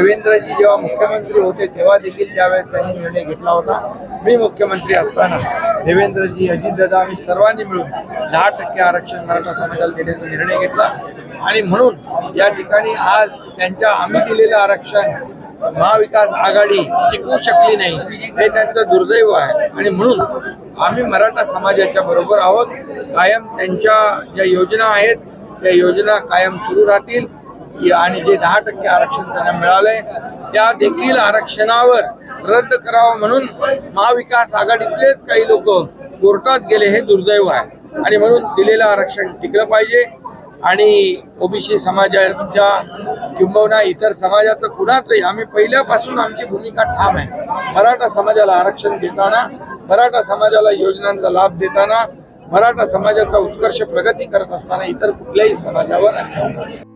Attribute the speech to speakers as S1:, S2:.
S1: देवेंद्रजी जेव्हा मुख्यमंत्री होते तेव्हा देखील त्यावेळेस त्यांनी निर्णय घेतला होता मी मुख्यमंत्री असताना देवेंद्रजी अजितदादा आम्ही सर्वांनी मिळून दहा टक्के आरक्षण मराठा समाजाला देण्याचा निर्णय घेतला. आणि म्हणून या ठिकाणी आज त्यांच्या आम्ही दिलेलं आरक्षण महाविकास आघाडी टिकवू शकली नाही हे त्यांचं दुर्दैव आहे. आणि म्हणून आम्ही मराठा समाजाच्या बरोबर आहोत. कायम त्यांच्या ज्या योजना आहेत त्या योजना कायम सुरू राहतील. की- आणि जे दहा टक्के आरक्षण त्यांना मिळालंय त्या देखील आरक्षणावर रद्द करावं म्हणून महाविकास आघाडीतलेच काही लोक कोर्टात गेले हे दुर्दैव आहे. आणि म्हणून दिलेलं आरक्षण टिकलं पाहिजे. आणि ओबीसी समाजाच्या किंबहुना इतर समाजाचं कुणाचंही आम्ही पहिल्यापासून आमची भूमिका ठाम आहे. मराठा समाजाला आरक्षण देताना मराठा समाजाला योजनांचा लाभ देताना मराठा समाजाचा उत्कर्ष प्रगती करत असताना इतर कुठल्याही समाजावर अन्याय